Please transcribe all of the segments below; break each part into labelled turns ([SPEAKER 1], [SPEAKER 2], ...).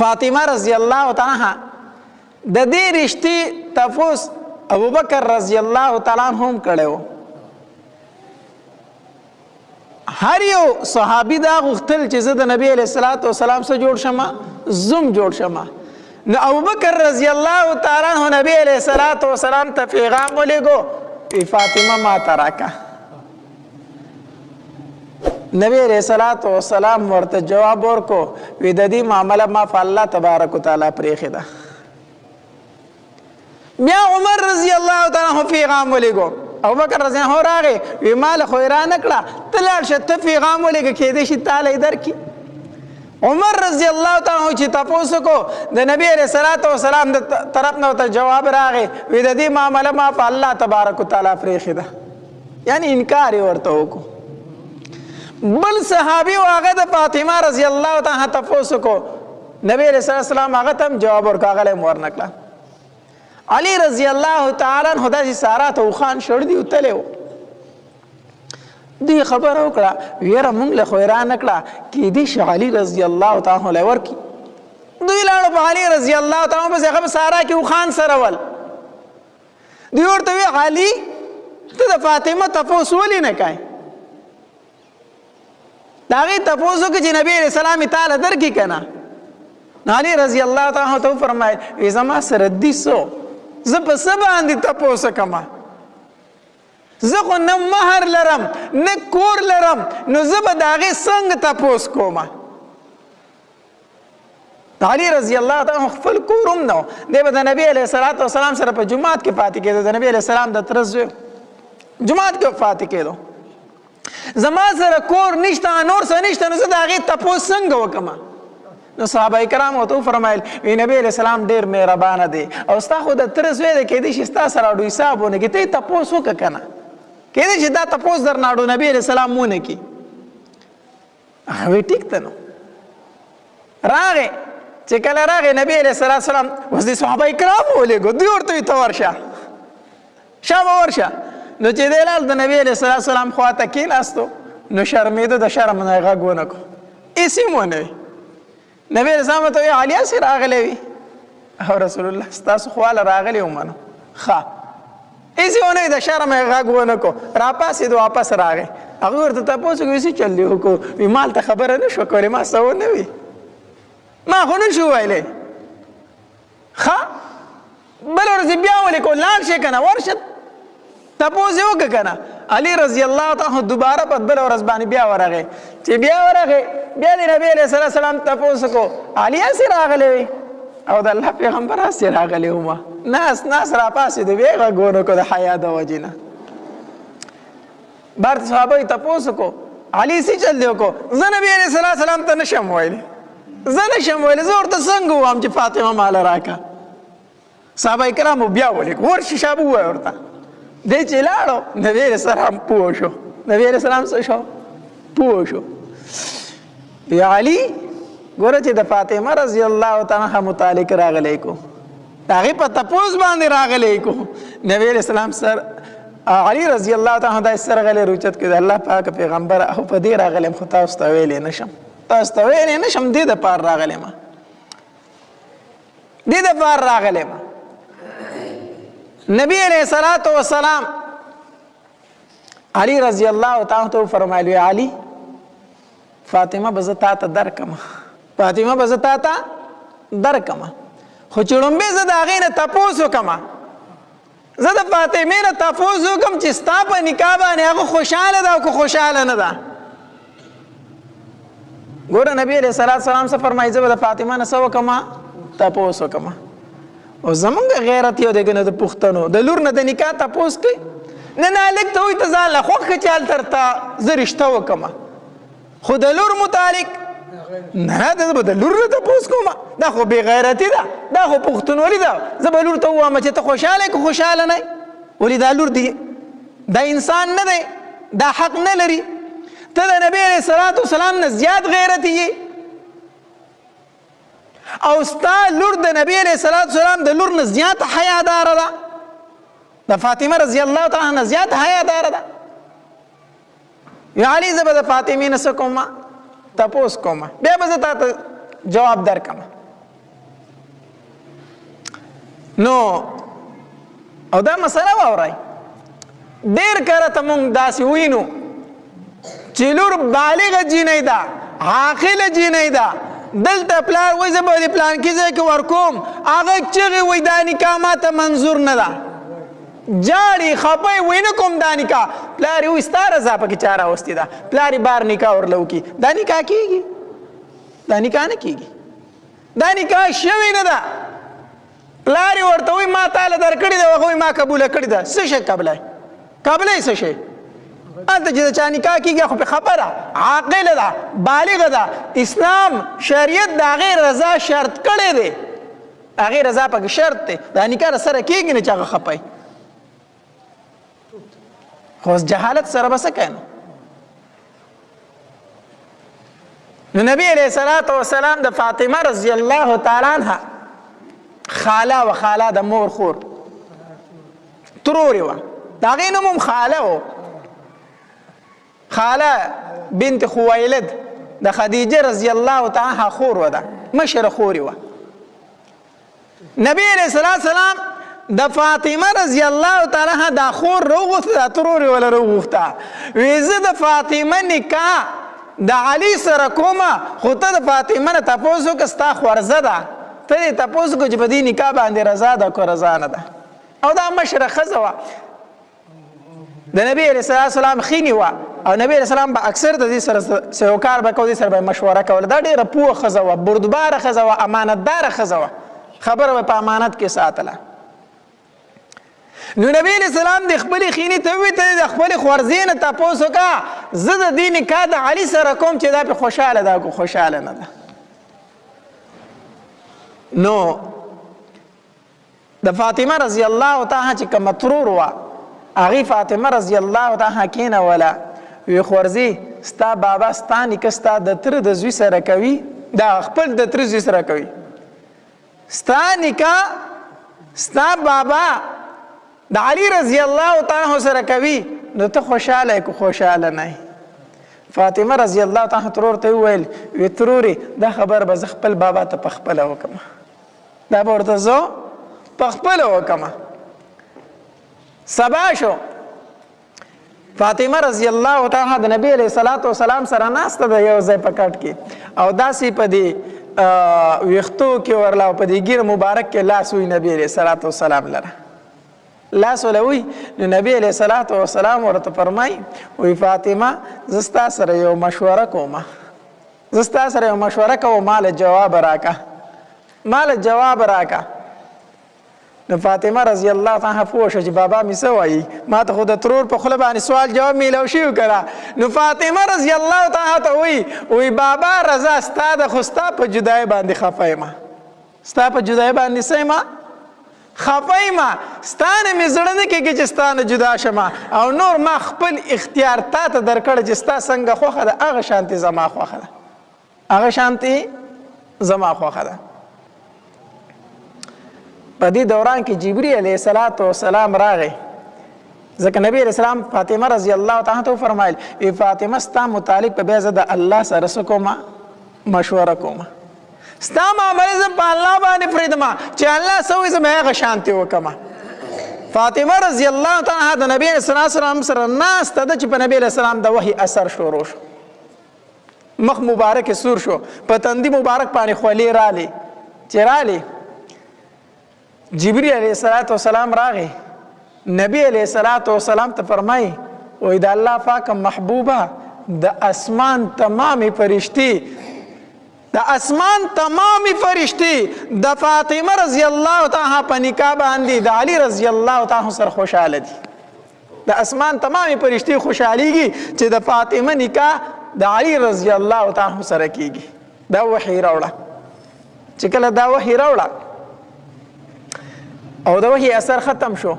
[SPEAKER 1] فاطمه رضی الله تعالی د دې رښتې تفوس ابوبکر رضی الله تعالی هم کړو هر یو صحابي دا غوښتل چې زه د نبی علیہ الصلوۃ والسلام سره جوړ شم زم جوړ شم نو ابوبکر رضی الله تعالی عنہ نبی علیہ الصلوۃ والسلام ته پیغام ولېګو فاطمه ما تراکا نبی علیہ الصلوۃ والسلام ورته جواب ورکو وی د دې معاملې ما په الله تبارک وتعالى پرېخه ده. بیا عمر رضی الله تعالی عنہ پیغام ولېګو ابو بکر رضی الله راغی وی مال خو را نکړه تلل شته پیغام ولېګ کې دې شي تعالی درکې عمر رضی الله تعالی عنہ چې تاسو کو د نبی علیہ الصلوۃ والسلام د طرف نه ته جواب راغی وی د دې معاملې ما په الله تبارک وتعالى پرېخه ده. یعنی انکار ورته وکړو بل صحابي واغه د فاطمه رضی الله تعالی تاسو کو. نبی رسول الله هغه تم جواب ورکاغله مور نکړه علي رضی الله تعالی عنہ د سارا ته خان شړ دی وتلو دی خبر وکړه ویره مونږ له خویرا نکړه کې دی ش علي رضی الله تعالی عنہ ورکی دوی لاړو په علي رضی الله تعالی عنہ په هغه سارا کې خان سره ول. دی ورته علي ته د فاطمه تاسو ولې نه کای داغه تاسو کې چې نبی رسول الله تعالی درکې کنا علي رضی الله تعالی عنہ فرمایي ای زما سره دي سو زه په سبا باندې تاسو کما زه خو نه مہر لرم نه کور لرم نو زه به داغه څنګه تاسو کوم علي رضی الله تعالی خپل کورم نو د نبی علیہ الصلوۃ والسلام سره په جمعات کې پاتې کېده. د نبی علیہ السلام د طرز جمعات کې پاتې کېدو زما سره کور نشته نور څه نشته نو زه د هغې تپوس څنګه وکړم نو صحابه کرام ورته وفرمایل وی نبی علیہ السلام ډېر مهربانه دی. او ستا خو د تره زوی دی کېدای شي ستا سره اډو حساب ونه کړي. ته یې تپوس وکړه که نه؟ کېدای شي دا تپوس درنه اډو نبی علیہ السلام ونه کړي. هغه وی ټیک ته نو. راغې چې کله راغې نبی علیہ السلام اوس د صحابه کرام ولېږو دوی ورته وي ته ورشه. شابه ورشه نو چې دی لال د نبی علیہ السلام خواته کېناستو نو شرمېده د شرم نه غږ ونه کړو هېڅ ونه نبی السلام ته وی علیا سي راغلی وي او رسول الله ستاسو خواله راغلی ومنو ښه هېڅ ونه د شرم غږ ونه کړو راپاسېد واپس راغی. هغه ورته تپوس کوي چې چل دی وکړو وي مال ته خبره نه شوه کولی ما څه ونه وي ما خو نه شو ویلی. ښه بل ورځ بیا ولیکو لاړ شي که نه ورشه تپوس یې وکړه که نه علي رضی الله تعالی دوباره په بل ورځ باندې بیا ورغی. چې بیا ورغی بیا د نبی علیہ السلام تپوس کو. علي اسی راغلی وي او د الله پیغمبر اسی راغلی وما ناس ناس را پاسې دی ویغه ګورو کو د حیا د وجینه بار صحابه تپوس کو. علي سي چل دیو کو زه نبی علیہ السلام ته نشم ویلی زه نشم ویلی زه ورته څنګه وام چې فاطمه مال راکا صحابه کرامو بیا ولیک. ورشي شابه وای ورته دی چې لاړو نبی علیہ السلام پوه شو نبی علیہ السلام څه شو پوه شو یا علی ګوره چې د فاطمه رضی الله تعالی عنها متعلق راغلی کو هغه په تپوس باندې راغلی کو نبی علیہ السلام سر علی رضی الله تعالی عنہ د سر غلی روچت کې د الله پاک پیغمبر او په دې راغلی خو تاسو ته ویلې نشم تاسو ته ویلې نشم دې د پار راغلی ما دې د پار راغلی ما نبی علیہ الصلوۃ والسلام علی رضی الله تعالی عنہ فرمایلی علی فاطمه بزتا ته درکم فاطمه بزتا ته درکم خو چړم به زه دا غینه تاسو کما زه د فاطمه نه تاسو کوم چې ستا په نکاح باندې هغه خوشاله ده او خوشاله نه ده ګوره نبی علیہ الصلوۃ والسلام څه فرمایي زه د فاطمه نه سو کما تاسو کما او زمونږ غیرت یو دغه د پښتنو د لور نه د نکاح تاسو کوي نه نه لک ته وي ته ځان له خوخه چال ترتا زه رښتا وکم خو د لور متعلق نه دا د لور ته پوس کوم دا خو بی غیرتی ده دا خو پښتونولي ده زه به لور ته وایم چې ته خوشاله که خوشاله نه ولې دا لور دی دا انسان نه دی دا حق نه لري ته د نبی الصلوۃ والسلام نه زیات غیرتی یې او ستا لور د نبی علیہ الصلوۃ والسلام د لور نه زیات حیادار ده. د فاطمه رضی الله تعالی عنها زیات حیادار ده. یا علی زبر د فاطمه نه کوم؟ تپوس کوم. بیا به زه ته جواب درکم. نو او دا مسله واورای ډیر کړه ته مونږ داسې وینو چې لور بالغ جینې ده عاقل جینې ده دلته پلان وای زه به پلان کې ځای کې ورکوم. هغه چغې وای دا نکاح ماته منظور نه ده. جاړي خپای وینه کوم دا نکاح. پلاری وې ستاره زاپه کې چاره واستې ده؟ پلاری بار نکاح ورلو کی دا نکاح کیږي؟ دا نکاح نه کیږي. دا نکاح شوی نه ده. پلاری ورته وای ما تعالی درکړی ده هغه ما قبول کړی ده. څه شي قبلای قبلای څه شي انت چې چا نکاح کیږي خو په خبره. عاقل ده بالغ ده. اسلام شریعت دا غیر رضا شرط کړی دی. هغه رضا پکې شرط دی. دا نکاح سره کیږي نه چې هغه خپای خو جهالت سره بس کنه نو نبی علیہ الصلوۃ والسلام د فاطمه رضی الله تعالی عنها خاله و خاله د مور خور. تروري و دا غینم هم خاله و خاله بنت خویلد د خدیجه رضی الله تعالی عنها خور و ده. مشر خوري و نبی علیہ الصلوۃ والسلام د فاطمه رضی الله تعالی عنها د خور روغوت د تروري ولا روغوتا ویزه د فاطمه نکاح د علی سره کومه خو ته د فاطمه نه تاسو کستا خورزه ده. ته تاسو کو دې نکاح باندې رضا ده کو رضا نه ده. او دا مشره خزوه د نبی رسول الله سلام خینی و او نبی الله به اکثر د دې سره سهوکار به کوي سره به مشوره کول دا ډیره پوه خزوه بردبار خزوه امانتدار خزوه خبره په امانت کې ساتله. نو نبی علیہ السلام د خپل خینی ته وی ته د خپل خورزین ته پوسو کا زه د دین کا د علی سره کوم چې دا په خوشاله ده کو خوشاله نه ده. نو د فاطمه رضی الله تعالی چې کوم ترور وا اغي فاطمه رضی الله تعالی کینه ولا وی خورزی ستا بابا ستا نکستا د تر د زوی سره کوي؟ دا خپل د تر زوی سره کوي. ستا نکا ستا بابا د علی رضی الله تعالی سره کوي. نو ته خوشاله کو خوشاله نه فاطمه رضی الله تعالی ترور ته ویل وی تروري دا خبر به خپل بابا ته پخپل وکم دا ورته زو پخپل وکم سبا شو فاطمه رضی الله تعالی د نبی علیہ الصلوۃ والسلام سره ناسته د یو ځای پکټ کې. او داسې په دې ویختو کې ورلا په دې ګیر مبارک کې لاس وی نبی علیہ الصلوۃ والسلام لره. لاس ولوي نو نبی علیہ الصلوۃ والسلام ورته فرمای وی فاطمه زستا سره یو مشوره کوم زستا سره یو مشوره کوم مال جواب راکا مال جواب راکا نو فاطمه رضی الله پوه شو چې بابا می سوای ما ته خود ترور په خله باندې سوال جواب میلو شي کړه نو فاطمه رضی الله تعالی ته وی وی بابا رضا ستاد خوستا په جدای باندې خفای ما ستا په جدای باندې سیما خفای ما ستانه می زړه نه کېږي چې ستانه جدا شمه. او نور ما خپل اختیار تا ته درکړ چې ستا څنګه خوخه ده هغه شانتي زما خوخه ده. هغه شانتي زما خوخه ده په دې دوران کې جبرئیل علیه السلام راغی. ځکه نبی الله فاطمه رضی الله تعالی ته فرمایل ای فاطمه ستا متعلق په بیزه د الله سره کومه؟ مشوره کومه؟ ستا معاملې زه په الله باندې پرېدم چې الله سوې زما هغه شانتي وکما فاطمه رضی الله تعالی د نبی وسلم سره ناس ته چې په نبی الله د وحي اثر شروع شو. مخ مبارک سور شو په تندي مبارک باندې خولي رالي چې رالي جبرئیل علیه السلام راغی نبی علیه السلام ته فرمای وای د الله پاک محبوبه د اسمان تمامي فرشتي د اسمان تمامي فرشتي د فاطمه رضی الله تعالی په نکاح باندې د علی رضی الله تعالی سره خوشاله دي. د اسمان تمامي فرشتي خوشاليږي چې د فاطمه نکاح د علی رضی الله تعالی سره کیږي دا وحی راوړه. چې کله دا وحی راوړه او د وحی اثر ختم شو.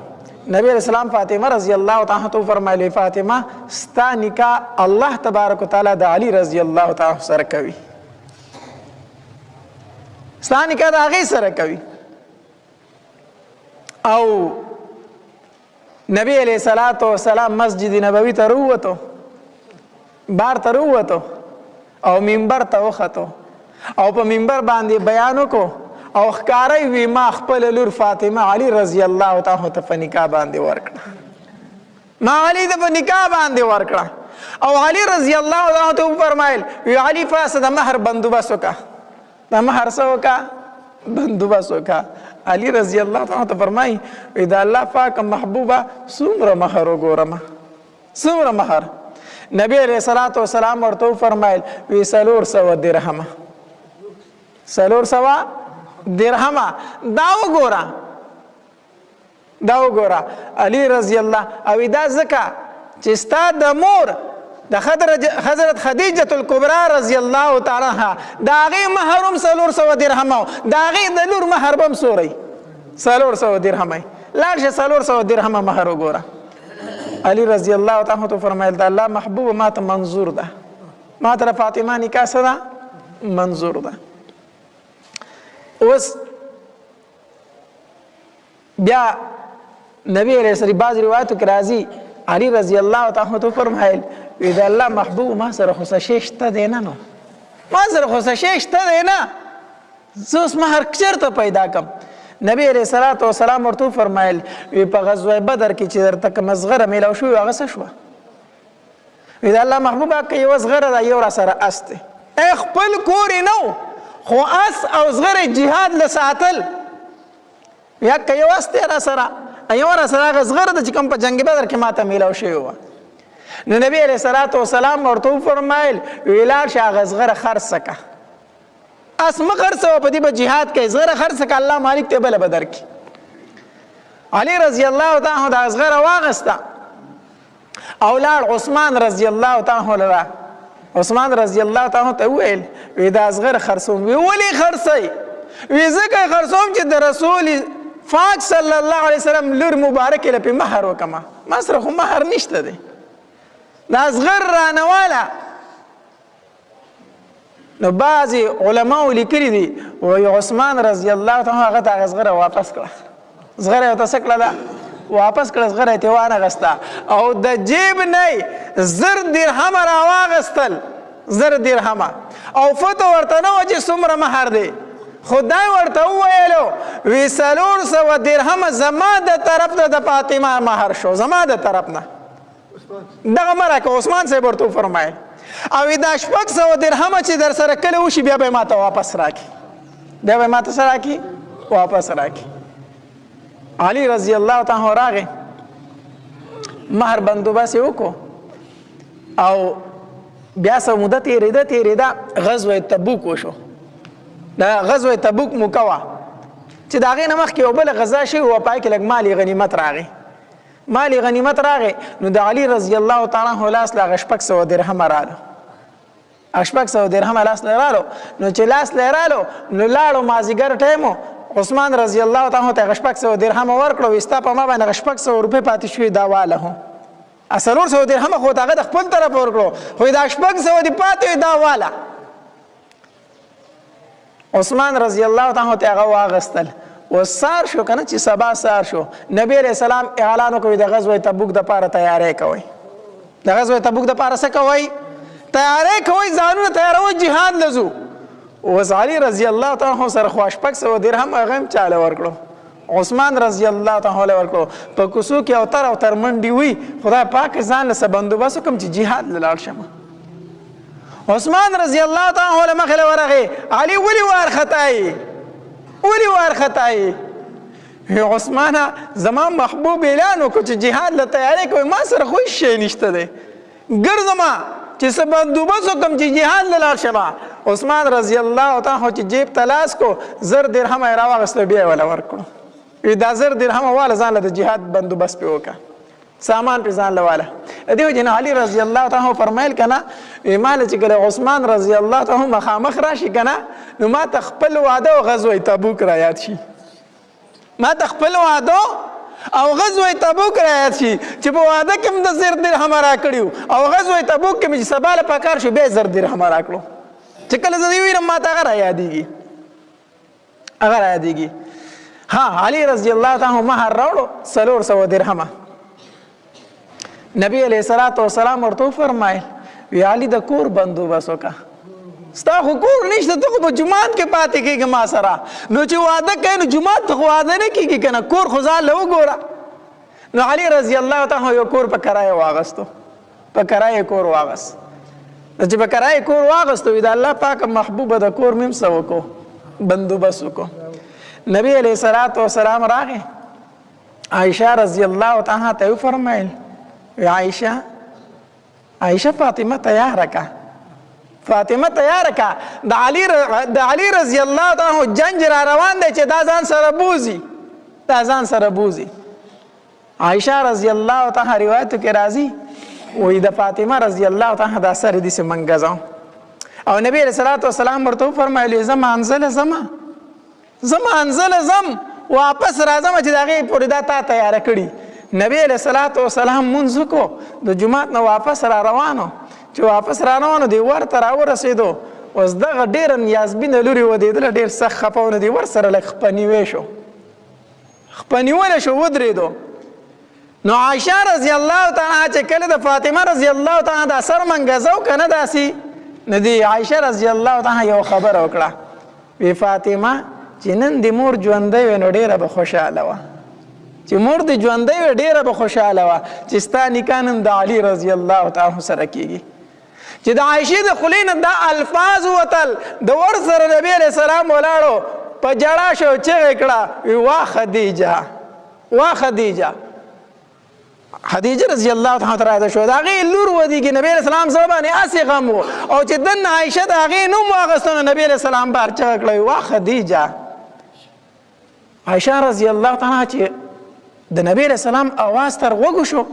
[SPEAKER 1] نبی اسلام فاطمه رضی الله تعالی عنها فرمایلی فاطمه ستا نکاح الله تبارک وتعالى د علی رضی الله تعالی سره کوي. ستا نکاح د هغه سره کوي. او نبی علیہ الصلات والسلام مسجد نبوي ته وروته بار ته وروته او منبر ته وخته او په منبر باندې بیان وکړو او ښکارای وی ما خپل لور فاطمه علی رضی الله تعالی ته په نکاح باندې ورکړه. ما علی ته په نکاح باندې ورکړه. او علی رضی الله تعالی ته فرمایل وی علی فاسد مہر بندوبست وکا دا مہر څه وکا بندوبست وکا علی رضی الله تعالی ته فرمای وی دا الله پاک محبوبه څومره مہر وګورم څومره مہر نبی علیہ الصلوۃ والسلام ورته فرمایل وی سلور سو درهم سلور سوا درهمه. دا وګوره. دا وګوره. علی رضی الله او دا زکه چې ستا د مور د حضرت خدیجه الکبرى رضی الله تعالی عنها دا غي محرم سلور سو درهم دا غي د لور مہر بم سوري سلور سو درهم لاړ شه سلور سو درهم مہر وګوره. علی رضی الله تعالی عنہ فرمایل دا الله محبوب ما ته منظور ده. ما ته فاطمه نکاح سره منظور ده اوس بیا نبی علیہ السلام بعض روایتو کې راځي علی رضی الله تعالی عنہ فرمایل دا الله محبوب ما سره خو شیشته دی نه نو؟ ما سره خو شیشته دی نه؟ زوس ما هر چرته پیدا کم؟ نبی علیہ الصلوۃ والسلام ورته فرمایل وی په غزوه بدر کې چې درته کوم صغره میلاو شو هغه څه شو دا الله محبوب کې یو صغره دا یو را سره استه خپل کور نو خو اس او صغره jihad لساتل یا که یو استه را سره ایو را سره صغره د کوم په جنگ بدر کې ماته میلاو شوی و. نو نبی علیہ الصلوۃ والسلام ورته فرمایل ویلار شاغ صغره خرڅه اس مخر سو په دې په jihad کې زغره خرڅ ک الله مالک ته بل بدر کی علی رضی الله تعالی عنہ د زغره واغستا اولاد عثمان رضی الله تعالی عنہ عثمان رضی الله تعالی ته ویل وی دا زغره خرڅوم وی ولی خرڅي وی زکه خرڅوم چې د رسول پاک صلی الله علیه وسلم لور مبارک په مہر وکما ما سره خو مہر نشته دی. دا زغر رانواله. نو بعضی علماء لیکلي دي وای عثمان رضی الله تعالی هغه ته غزغره واپس کړه. ته سکړه دا واپس کړه زغره ته وانه غستا او د جیب نه زر درهم را واغستل زر درهم او فتو ورته نو چې څومره مہر دی. خدای ورته ویلو وی سلور سو درهم زما د طرف نه د فاطمه مہر شو. زما د طرف نه. دغه مرکه عثمان صاحب ورته فرمایل او دا شپږ سو درهم چې در سره کله وشي بیا به ماته واپس راکې. بیا به ماته سره راکې؟ واپس راکې علي رضی الله تعالی راغی. مہر بندوبست وکړو او بیا سو مدت یې ریده تیرېده غزوه تبوک وشو. دا غزوه تبوک مکوا چې دا غي نمخ کې یو بل غزا شي او پای کې لګ مالی غنیمت راغی. مالی غنیمت راغی. نو د علی رضی الله تعالی عنہ لاس لا غشپک سو درهم رالو. اشپک سو درهم لاس لرالو. نو چې لاس لرالو نو لاړو مازیګر ټیمو عثمان رضی الله تعالی عنہ غشپک سو درهم ورکړو وستا په ما باندې غشپک سو روپے پاتې شوې دا واله هو اصلور سو درهم خو داغه د خپل طرف ورکړو خو دا شپک سو دی پاتې دا واله عثمان رضی الله تعالی عنہ هغه واغستل۔ و سار شو کنه چې سبا سار شو۔ نبی رسول الله اعلان وکړ د غزوه تبوک د پاره تیارې کوي د غزوه تبوک د پاره څه کوي تیارې کوي ځانونه تیاروي jihad لزو و علي رضی الله تعالی عنہ سره خوش پک سو درهم غم چاله ورکړو عثمان رضی الله تعالی ورکړو په کوسو کې او تر او تر منډي وي خدای پاک ځان له بندوبست کوم چې jihad لاله شمه عثمان رضی الله تعالی عنہ مخله ورغه علي ولي وار خطای ولي وار خطای عثمان زما محبوب اعلان وکړ چې jihad له تیاری کوي ما سره خو شي نشته دی ګرځما چې څه بندوبست کوم چې jihad لاله شمه عثمان رضی الله تعالی چې جیب تلاس کو زر درهم راوغسل بیا ولا ورکړو دا زر درهم والا ځان له jihad بندوبست په وکړه سامان په ځان لواله دیو جن علی رضی الله تعالی فرمایل کنا ایمان چې کله عثمان رضی الله تعالی مخامخ راشي کنا نو ما تخپل وعده او غزوه تبوک را یاد شي ما تخپل وعده او غزوه تبوک را یاد شي چې په وعده کې د زر درهم را کړیو او غزوه تبوک کې چې سباله پکار شو به زر درهم را کړو چې کله زه ویرم ما ته را یادېږي هغه را یادېږي ها علی رضی الله تعالی مہر راوړو سلور سو درهمه نبی علیہ الصلوۃ والسلام ورته فرمایل وی علی د کور بندوبس وکا ستا خو کور نشته ته خو په جماعت کې پاتې کېږي ما سره نو چې واده کوي نو جماعت ته خو واده نه کېږي که نه کور خو ځان له وګوره نو علي رضی الله تعالی یو کور په کرایه واغستو په کرایه کور واغست چې په کرایه کور واغستو دا الله پاک محبوب د کور مم سو کو بندوبس کو نبی علیہ الصلوۃ والسلام راغه عائشہ رضی الله تعالی ته فرمایل عائشہ عائشہ فاطمه تیار کا فاطمه تیار کا د علی د علی رضی الله تعالی جنگ را روان دی چې دا ځان سره بوزي. دا ځان سره بوزي. عائشہ رضی الله تعالی روایت کې راځي وې د فاطمه رضی الله تعالی دا سره دي سم منګزاو او نبی رسول الله والسلام ورته فرمایلی زما انزل زما زما انزل زم. واپس راځم چې دغه پوری دا تا تیار کړی نبی علیہ الصلوۃ والسلام منځ کو د جمعه نو واپس را روانو. چې واپس را روانو دی ورته را ورسېدو. اوس دغه ډیر نیازبینه لوري و دی ډیر سخت خپاونه دی ور سره لک خپنیوي شو خپنیول شو ودرېدو نو عائشہ رضی الله تعالی چې کله د فاطمه رضی الله تعالی د اثر منګزو کنه داسي ندی عائشہ رضی الله تعالی یو خبر وکړه وی فاطمه چې نن د مور ژوندۍ ونو ډیره به خوشاله و چې مور د ژوندۍ ډیره به خوشاله و چې ستا نکانم د علی رضی الله تعالی سره کیږي چې د عائشې د خلین د الفاظ وتل۔ د ور سره نبی علیہ السلام ولاړو په جړا شو چې کړه وا خدیجه وا خدیجه خدیجه رضی الله تعالی عنها شو دا غي لور ودی کې نبی الله صلی الله علیه غم او چې دن عائشه دا غي نو واغستنه نبی الله بار چا کړی وا خدیجه. عائشه رضی الله تعالی چې د نبی الله اواز تر وګو شو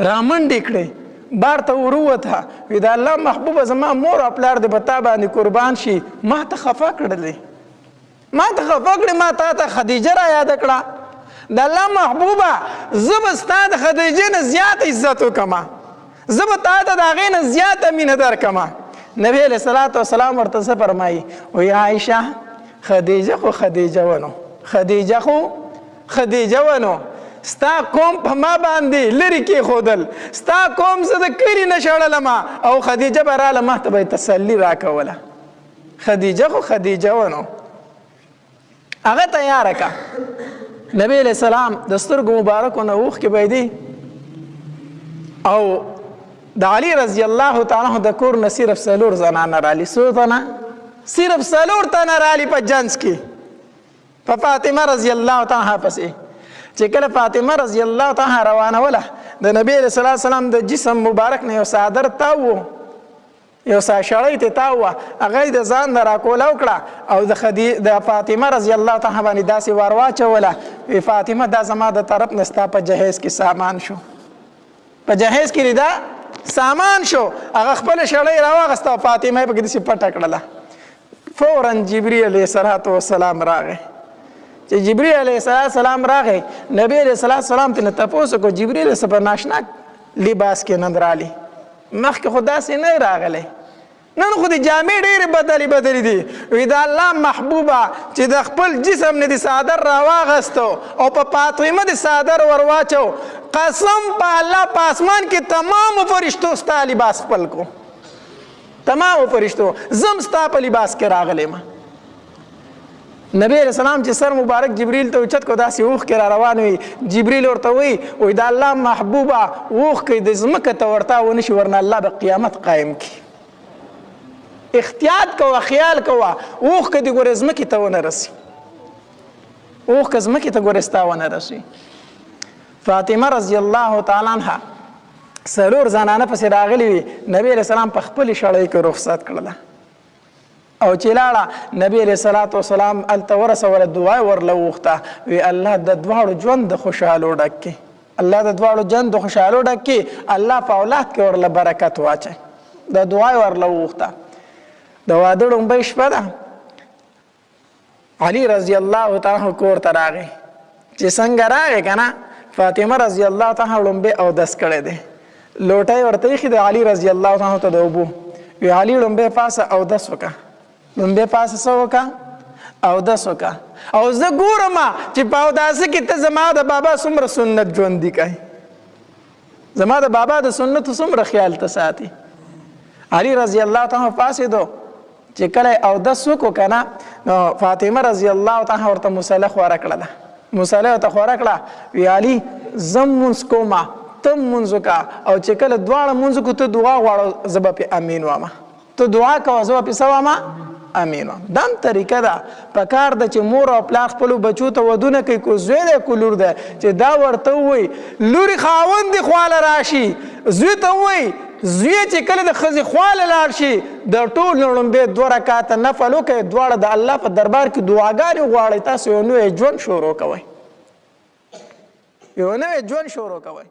[SPEAKER 1] رامن ډکړي بار ته وروته. وی دا الله محبوب زما مور خپل د بتا باندې قربان شي ما ته خفا کړلې. ما ته خفا کړې ما ته خدیجه را یاد کړه د الله محبوبه زب استاد خدیجه نه زیات عزت وکما زب تا ته دا غې نه زیات مینه در کما نبی علیہ الصلوۃ والسلام ورته فرمایي؟ او یا عائشه خدیجه خو خدیجه ونو. خدیجه خو خدیجه ونو. ستا قوم په ما باندې لری کې خودل ستا قوم زه د کلی نشړل ما او خدیجه براله ما ته به تسلی راکوله. خدیجه خو خدیجه ونو. هغه تیار کا نبی علیہ السلام د سترګو مبارک نه اوخ کې بيدي او د علی رضی الله تعالی د کور نه صرف سلور زنانه را لسوتنه صرف سلور تنه را لې په جنس کې. په فاطمه رضی الله تعالی پسې. چې کله فاطمه رضی الله تعالی روانه وله د نبی علیه وسلم د جسم مبارک نه یو صادر تاو یو ساشړی ته تاو هغه د ځان درا کول وکړه او د خدی د فاطمه رضی الله تعالی باندې داسې ورواچوله وی فاطمه دا زما د طرف نستا په جهیز کې سامان شو. په جهیز کې دا سامان شو. هغه خپل شړی راوغسته فاطمه په دې پټ کړله. فورا جبرئیل علیه السلام راغی. چې جبرئیل علیه السلام راغی نبی علیه السلام ته تاسو کو جبرئیل سره ناشنا لباس کې نندرالي مخکې خدا سي نه راغلی نن خو د جامې ډېرې بدلې بدلې دي. وی دا الله محبوبه چې د خپل جسم نه د صادر راواغستو او په فاطمه د صادر ورواچو قسم په الله په اسمان کې تمام فرشتو ستا لباس خپل کو. تمام فرشتو. زم ستا په لباس کې راغلی ما نبی رسول الله چې سر مبارک جبريل ته اوچت کو داسې اوخ کې را روان وي. جبريل ورته وي وای دا الله محبوبه اوخ کې د زمکه ته ورتا ونه شي ورنه الله به قیامت قائم کی احتیاط کوه خیال کوه. اوخ کې د ګور زمکه ته ونه رسی اوخ کې زمکه ته ګور استا ونه رسی فاطمه رضی الله تعالی عنها سرور زنانه پسې راغلی وي. نبی رسول الله په خپل شړۍ کې رخصت کړله. او چې لاړه نبی علیہ الصلوۃ والسلام التورس ول دعا ورله وخته وی الله د دواړو ژوند د خوشاله ډکې الله د دواړو ژوند د خوشاله ډکې الله په اولاد کې ورله برکت واچي د دعا ورله وخته د واده ډومبې شپه ده. علی رضی الله تعالی کور ته راغی. چې څنګه راغی کنه فاطمه رضی الله تعالی ډومبې او دس کړي دي لوټای ورته خې د علی رضی الله تعالی ته دوبو وی علی ډومبې پاسه او دس وکړه لومبه پاس سوکا او د سوکا او زه ګورم چې په داسې کې ته زما د بابا څومره سنت ژوند دي کوي زما د بابا د سنت څومره خیال ته ساتي علي رضی الله تعالی پاسې دو چې کله او د سوکو کنه نو فاطمه رضی الله تعالی ورته مصالح خورا کړه ده. مصالح ته خورا کړه وی علي زم منس کوما تم منځ کا او چې کله دواړه منځ کو ته دعا غواړو زب په امین وامه ته دعا کوه زب په سوامه امین وام دم طریقه ده. په کار د چې مور او پلار خپل بچو ته ودونه کوي کو زوی ده کو لور ده چې دا ورته وي لوري خاوند خواله راشي. زوی ته وي زوی چې کله د خزي خواله لاړ شي د ټول لړمبه دوه رکعات نفل وکي دواړه د الله په دربار کې دعاګانې غواړي تاسو یو نوې ژوند شروع کوئ. یو نوې ژوند شروع کوئ